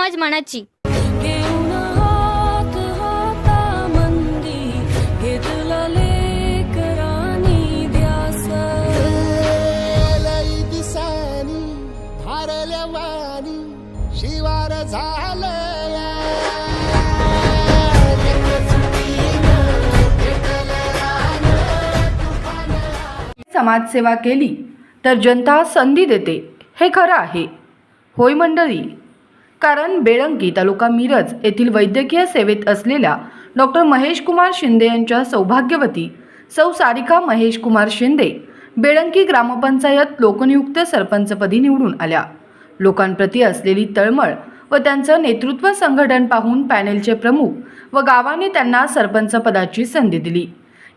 मनाची. भारल्या वाणी शिवार झालया. समाजसेवा केली तर जनता संधी देते हे खरं आहे. होय मंडळी कारण बेळंकी तालुका मिरज येथील वैद्यकीय सेवेत असलेल्या डॉक्टर महेश कुमार शिंदे यांच्या सौभाग्यवती सौ सारिका महेश कुमार शिंदे बेळंकी ग्रामपंचायत लोकनियुक्त सरपंचपदी निवडून आल्या. लोकांप्रती असलेली तळमळ व त्यांचं नेतृत्व संघटन पाहून पॅनेलचे प्रमुख व गावाने त्यांना सरपंच पदाची संधी दिली.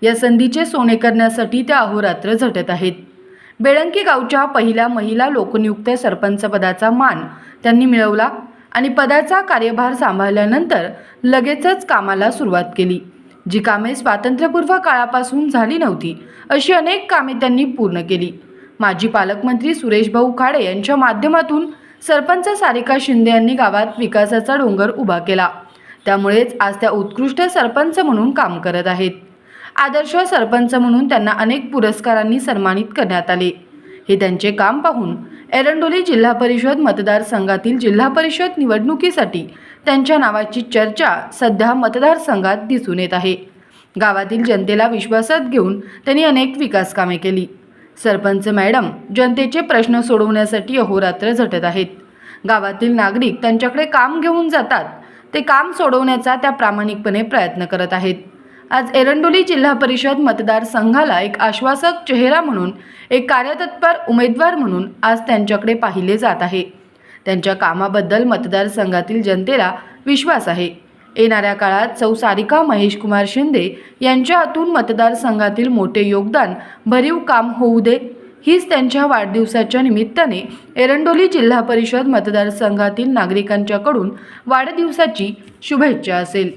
या संधीचे सोने करण्यासाठी त्या अहोरात्र झटत आहेत. बेळंकी गावच्या पहिल्या महिला लोकनियुक्त सरपंचपदाचा मान त्यांनी मिळवला. आणि पदाचा कार्यभार सांभाळल्यानंतर लगेचच कामाला सुरुवात केली. जी कामे स्वातंत्र्यपूर्व काळापासून झाली नव्हती अशी अनेक कामे त्यांनी पूर्ण केली. माजी पालकमंत्री सुरेश भाऊ खाडे यांच्या माध्यमातून सरपंच सारिका शिंदे यांनी गावात विकासाचा डोंगर उभा केला. त्यामुळेच आज त्या उत्कृष्ट सरपंच म्हणून काम करत आहेत. आदर्श सरपंच म्हणून त्यांना अनेक पुरस्कारांनी सन्मानित करण्यात आले. हे त्यांचे काम पाहून एरंडोली जिल्हा परिषद मतदारसंघातील जिल्हा परिषद निवडणुकीसाठी त्यांच्या नावाची चर्चा सध्या मतदारसंघात दिसून येत आहे. गावातील जनतेला विश्वासात घेऊन त्यांनी अनेक विकास कामे केली. सरपंच मॅडम जनतेचे प्रश्न सोडवण्यासाठी अहोरात्र झटत आहेत. गावातील नागरिक त्यांच्याकडे काम घेऊन जातात. ते काम सोडवण्याचा त्या प्रामाणिकपणे प्रयत्न करत आहेत. आज एरंडोली जिल्हा परिषद मतदारसंघाला एक आश्वासक चेहरा म्हणून एक कार्यतत्पर उमेदवार म्हणून आज त्यांच्याकडे पाहिले जात आहे. त्यांच्या कामाबद्दल मतदारसंघातील जनतेला विश्वास आहे. येणाऱ्या काळात सौ सारिका शिंदे यांच्या हातून मतदारसंघातील मोठे योगदान भरीव काम होऊ दे हीच त्यांच्या वाढदिवसाच्या निमित्ताने एरंडोली जिल्हा परिषद मतदारसंघातील नागरिकांच्याकडून वाढदिवसाची शुभेच्छा असेल.